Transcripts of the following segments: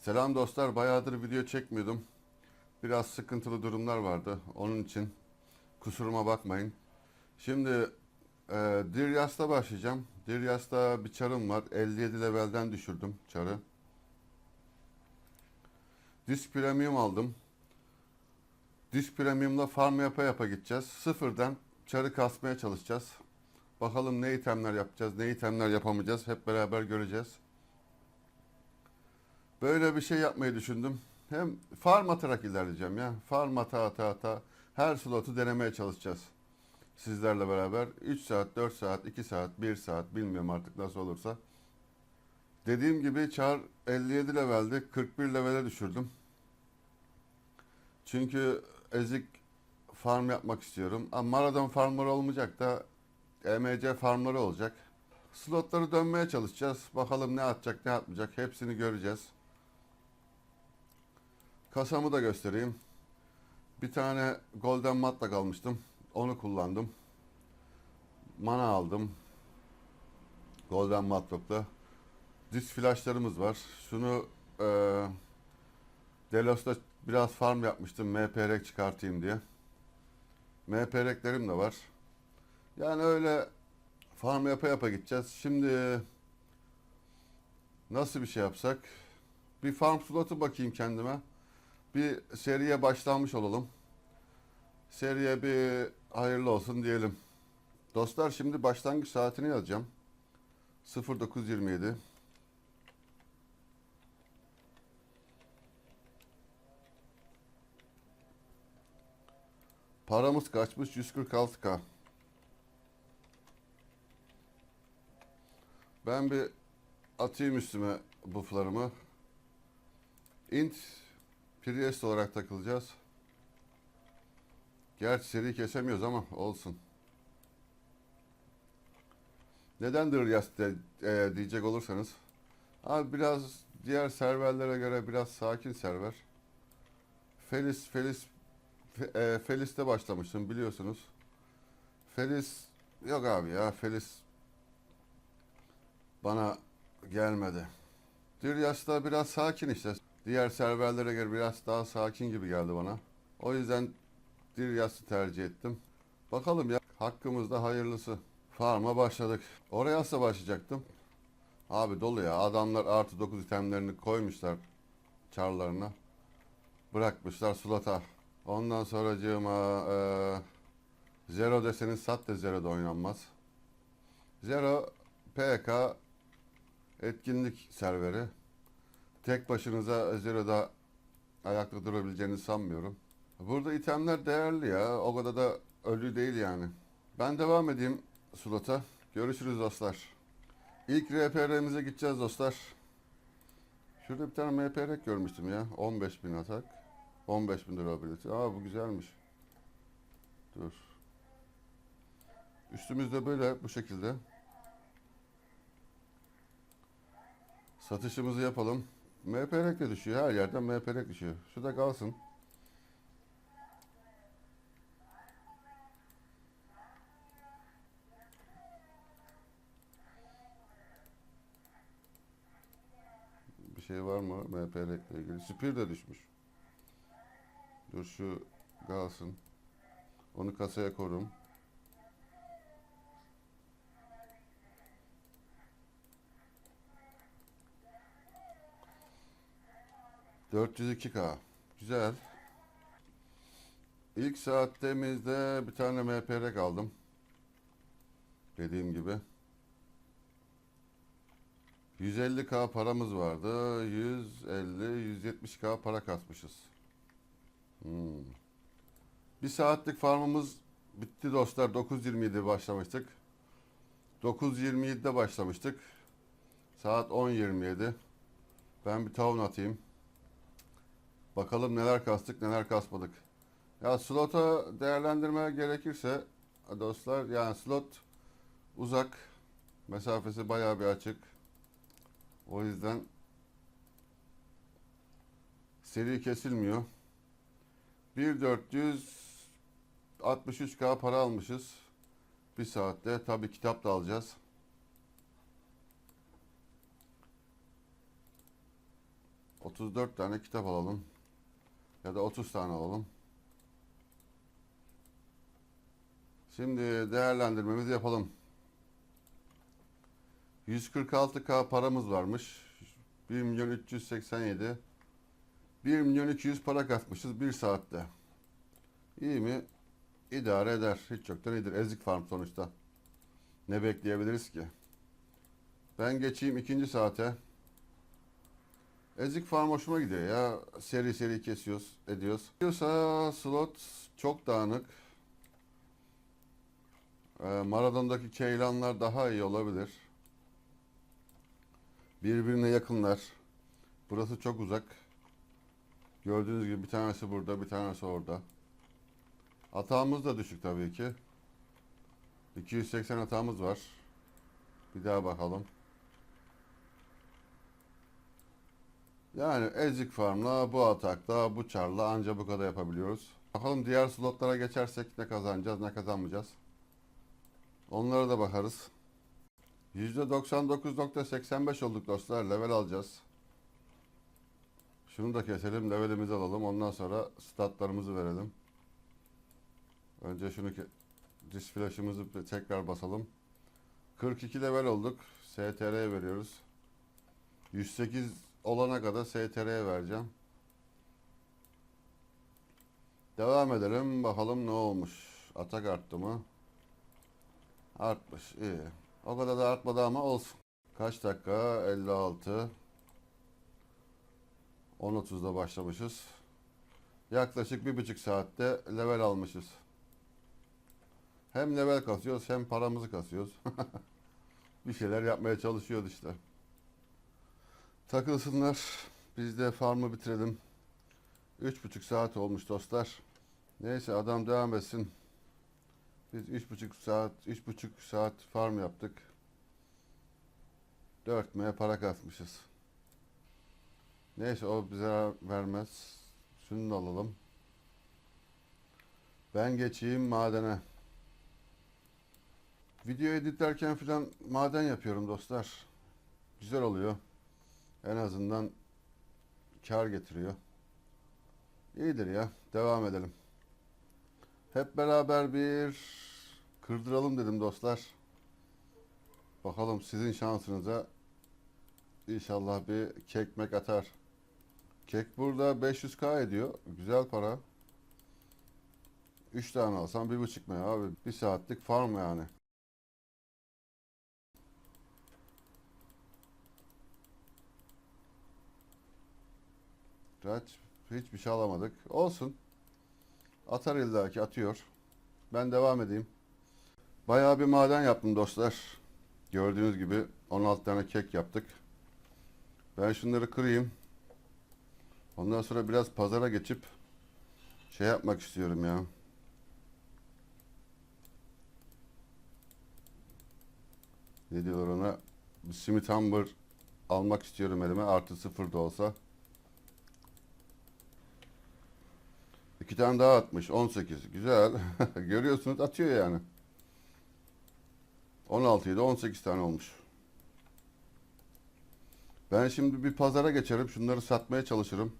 Selam dostlar, bayağıdır video çekmiyordum. Biraz sıkıntılı durumlar vardı. Onun için kusuruma bakmayın. Şimdi e, Diryas'ta başlayacağım. Diryas'ta bir çarım var. 57 levelden düşürdüm çarı. Disk Premium aldım. Disk Premium'la farm yapa yapa gideceğiz. Sıfırdan çarı kasmaya çalışacağız. Bakalım ne itemler yapacağız, ne itemler yapamayacağız. Hep beraber göreceğiz. Böyle bir şey yapmayı düşündüm. Hem farm atarak ilerleyeceğim ya. Farm ata ata ata her slotu denemeye çalışacağız. Sizlerle beraber 3 saat, 4 saat, 2 saat, 1 saat bilmiyorum artık nasıl olursa. Dediğim gibi çar 57 levelde 41 levele düşürdüm. Çünkü ezik farm yapmak istiyorum. Ama maraton farmları olmayacak da EMC farmları olacak. Slotları dönmeye çalışacağız. Bakalım ne atacak ne atmayacak hepsini göreceğiz. Kasamı da göstereyim. Bir tane Golden Matla kalmıştım. Onu kullandım. Mana aldım. Golden Matlok'la. Disk flashlarımız var. Şunu e, Delos'ta biraz farm yapmıştım. MPRek çıkartayım diye. MPReklerim de var. Yani öyle farm yapa yapa gideceğiz. Şimdi nasıl bir şey yapsak? Bir farm slotu bakayım kendime. Bir seriye başlamış olalım. Seriye bir hayırlı olsun diyelim. Dostlar şimdi başlangıç saatini yazacağım. 0927 Paramız kaçmış 146k. Ben bir atayım üstüme bufflarımı. Int Priest olarak takılacağız. Gerçi seri kesemiyoruz ama olsun. Neden Dryas de, e, diyecek olursanız. Abi biraz diğer serverlere göre biraz sakin server. Felis, Felis, Fe- e, Felis'te başlamıştım biliyorsunuz. Felis, yok abi ya Felis bana gelmedi. Dryas'ta biraz sakin işte. Diğer serverlere göre biraz daha sakin gibi geldi bana. O yüzden Diryas'ı tercih ettim. Bakalım ya hakkımızda hayırlısı. Farm'a başladık. Oraya asla başlayacaktım. Abi dolu ya. Adamlar artı 9 itemlerini koymuşlar çarlarına. Bırakmışlar slota. Ondan sonracığıma e, Zero deseniz sat de Zero'da oynanmaz. Zero PK etkinlik serveri. Tek başınıza Zero'da ayakta durabileceğinizi sanmıyorum. Burada itemler değerli ya. O kadar da ölü değil yani. Ben devam edeyim slota. Görüşürüz dostlar. İlk RPR'mize gideceğiz dostlar. Şurada bir tane MPR görmüştüm ya. 15.000 atak. 15.000 durability. Aa bu güzelmiş. Dur. Üstümüzde böyle bu şekilde. Satışımızı yapalım. MPRek de düşüyor. Her yerden MPRek düşüyor. Şurada kalsın. Bir şey var mı MPRek ile ilgili? Spir de düşmüş. Dur şu kalsın. Onu kasaya korum. ...402k. Güzel. İlk saattemizde bir tane MPR aldım. Dediğim gibi. 150k paramız vardı. 150-170k para kasmışız. Hmm. Bir saatlik farmımız bitti dostlar. 9.27'de başlamıştık. 9.27'de başlamıştık. Saat 10.27. Ben bir tavun atayım. Bakalım neler kastık neler kasmadık. Ya slota değerlendirme gerekirse dostlar yani slot uzak. Mesafesi bayağı bir açık. O yüzden seri kesilmiyor. 1463k para almışız. Bir saatte. Tabi kitap da alacağız. 34 tane kitap alalım. Ya da 30 tane alalım. Şimdi değerlendirmemizi yapalım. 146k paramız varmış. 1 milyon 387. 1 milyon 200 para katmışız bir saatte. İyi mi? İdare eder. Hiç yoktan iyidir. Ezik farm sonuçta. Ne bekleyebiliriz ki? Ben geçeyim ikinci saate. Ezik farm hoşuma gidiyor ya. Seri seri kesiyoruz, ediyoruz. Diyorsa slot çok dağınık. Ee, Maradon'daki Ceylanlar daha iyi olabilir. Birbirine yakınlar. Burası çok uzak. Gördüğünüz gibi bir tanesi burada, bir tanesi orada. Atağımız da düşük tabii ki. 280 atağımız var. Bir daha bakalım. Yani Ezik Farm'la, bu atakla, bu çarla anca bu kadar yapabiliyoruz. Bakalım diğer slotlara geçersek ne kazanacağız, ne kazanmayacağız. Onlara da bakarız. %99.85 olduk dostlar. Level alacağız. Şunu da keselim. Levelimizi alalım. Ondan sonra statlarımızı verelim. Önce şunu ke- bir tekrar basalım. 42 level olduk. STR'ye veriyoruz. 108 olana kadar STR'ye vereceğim. Devam edelim. Bakalım ne olmuş. Atak arttı mı? Artmış. iyi. O kadar da artmadı ama olsun. Kaç dakika? 56. 10.30'da başlamışız. Yaklaşık bir buçuk saatte level almışız. Hem level kasıyoruz hem paramızı kasıyoruz. bir şeyler yapmaya çalışıyoruz işte. Takılsınlar. Biz de farmı bitirelim. Üç buçuk saat olmuş dostlar. Neyse adam devam etsin. Biz üç buçuk saat, üç buçuk saat farm yaptık. 4 M'ye para kasmışız. Neyse o bize vermez. Şunu da alalım. Ben geçeyim madene. Video editlerken falan maden yapıyorum dostlar. Güzel oluyor. En azından kar getiriyor. İyidir ya. Devam edelim. Hep beraber bir kırdıralım dedim dostlar. Bakalım sizin şansınıza inşallah bir kekmek atar. Kek burada 500k ediyor. Güzel para. 3 tane alsam 1,5 mi abi? Bir saatlik farm yani. Kaç? Hiçbir şey alamadık. Olsun. Atar illaki atıyor. Ben devam edeyim. Bayağı bir maden yaptım dostlar. Gördüğünüz gibi 16 tane kek yaptık. Ben şunları kırayım. Ondan sonra biraz pazara geçip şey yapmak istiyorum ya. Ne diyorlar ona? Bir simit hamburger almak istiyorum elime. Artı sıfır da olsa. İki tane daha atmış. 18. Güzel. Görüyorsunuz atıyor yani. 16 ile 18 tane olmuş. Ben şimdi bir pazara geçerim. Şunları satmaya çalışırım.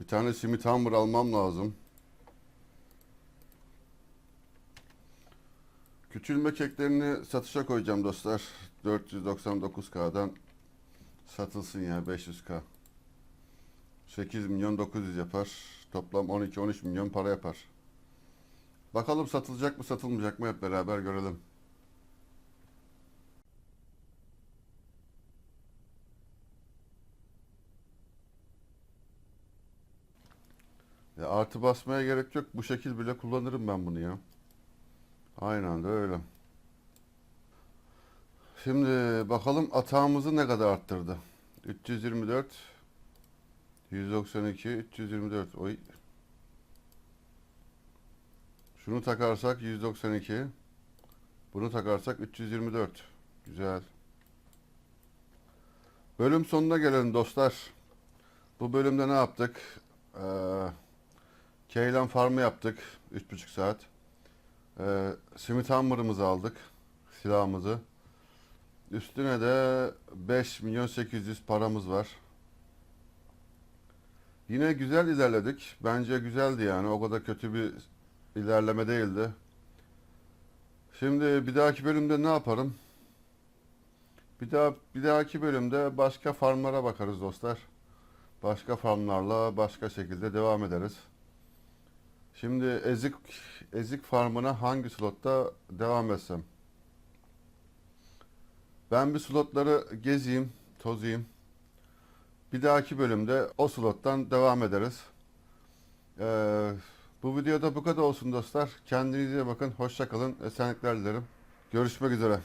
Bir tane simit hamur almam lazım. Küçülme keklerini satışa koyacağım dostlar. 499K'dan satılsın ya 500K. 8 milyon 900 yapar. Toplam 12-13 milyon para yapar. Bakalım satılacak mı satılmayacak mı hep beraber görelim. Ya artı basmaya gerek yok. Bu şekil bile kullanırım ben bunu ya. Aynen de öyle. Şimdi bakalım atağımızı ne kadar arttırdı. 324 192 324 oy. Şunu takarsak 192. Bunu takarsak 324. Güzel. Bölüm sonuna gelelim dostlar. Bu bölümde ne yaptık? Ee, Keylan farmı yaptık 3,5 saat. Ee, simit hammer'ımızı aldık. Silahımızı. Üstüne de 5 milyon 800 paramız var. Yine güzel ilerledik. Bence güzeldi yani. O kadar kötü bir ilerleme değildi. Şimdi bir dahaki bölümde ne yaparım? Bir daha bir dahaki bölümde başka farmlara bakarız dostlar. Başka farmlarla başka şekilde devam ederiz. Şimdi ezik ezik farmına hangi slotta devam etsem? Ben bir slotları gezeyim, tozayım. Bir dahaki bölümde o slottan devam ederiz. Ee, bu videoda bu kadar olsun dostlar. Kendinize bakın. Hoşça kalın. Esenlikler dilerim. Görüşmek üzere.